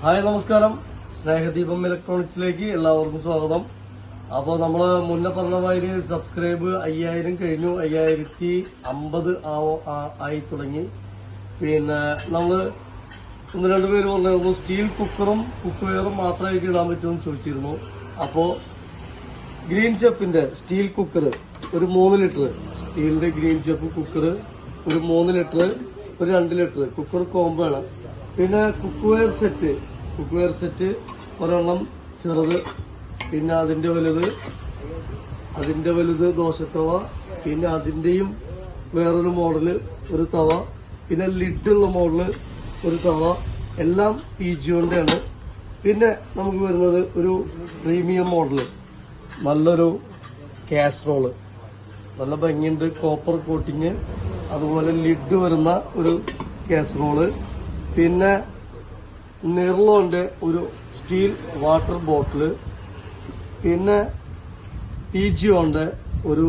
Hi നമസ്കാരം. സ്നേഹദീപം ഇലക്ട്രോണിക്സിലേക്ക് എല്ലാവർക്കും സ്വാഗതം. അപ്പോൾ നമ്മൾ മുന്നേ പറഞ്ഞ മാതിരി സബ്സ്ക്രൈബ് അയ്യായിരം കഴിഞ്ഞു. അയ്യായിരത്തി അമ്പത് ആയി തുടങ്ങി. പിന്നെ നമ്മൾ ഒന്ന് രണ്ട് പേര് പറഞ്ഞിരുന്നു സ്റ്റീൽ കുക്കറും കുക്ക് വെയറും മാത്രമായിട്ട് ഇടാൻ പറ്റുമെന്ന് ചോദിച്ചിരുന്നു. അപ്പോൾ ഗ്രീൻ ചെപ്പിന്റെ സ്റ്റീൽ കുക്കർ ഒരു മൂന്ന് ലിറ്റർ. സ്റ്റീലിന്റെ ഗ്രീൻ ചെപ്പ് കുക്കർ ഒരു മൂന്ന് ലിറ്റർ ഒരു രണ്ട് ലിറ്റർ. കുക്കർ കോമ്പാണ് പിന്നെ cookware set. Cookware set ഒരെണ്ണം ചെറുത് പിന്നെ അതിന്റെ വലുത് അതിന്റെ വലുത് ദോശത്തവ പിന്നെ അതിന്റെയും വേറൊരു മോഡൽ ഒരു തവ പിന്നെ ലിഡുള്ള മോഡൽ ഒരു തവ എല്ലാം പി ജിയോണ്ടാണ് പിന്നെ നമുക്ക് വരുന്നത് ഒരു പ്രീമിയം മോഡൽ നല്ലൊരു കാസ്ട്രോൾ നല്ല ഭംഗിയുണ്ട് കോപ്പർ കോട്ടിങ് അതുപോലെ ലിഡ് വരുന്ന ഒരു കാസറോൾ. പിന്നെ നിർലോന്റെ ഒരു സ്റ്റീൽ വാട്ടർ ബോട്ടിൽ പിന്നെ പി ജിയോന്റെ ഒരു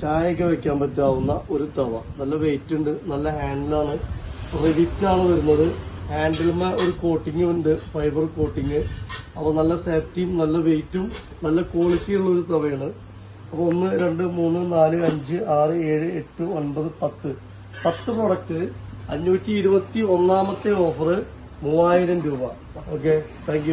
ചായയൊക്കെ വെക്കാൻ പറ്റാവുന്ന ഒരു തവ. നല്ല വെയിറ്റ് ഉണ്ട് നല്ല ഹാൻഡിലാണ്. റെഡിറ്റാണ് വരുന്നത്. ഹാൻഡിലിന് ഒരു കോട്ടിങ് ഉണ്ട് ഫൈബർ കോട്ടിങ് അപ്പോൾ നല്ല സേഫ്റ്റിയും നല്ല വെയിറ്റും നല്ല ക്വാളിറ്റിയുള്ള ഒരു തവയാണ്. അപ്പോൾ ഒന്ന് രണ്ട് മൂന്ന് നാല് അഞ്ച് ആറ് ഏഴ് എട്ട് ഒൻപത് പത്ത്. പത്ത് പ്രൊഡക്റ്റ് അഞ്ഞൂറ്റി ഇരുപത്തി ഒന്നാമത്തെ ഓഫർ മൂവായിരം രൂപ. Okay thank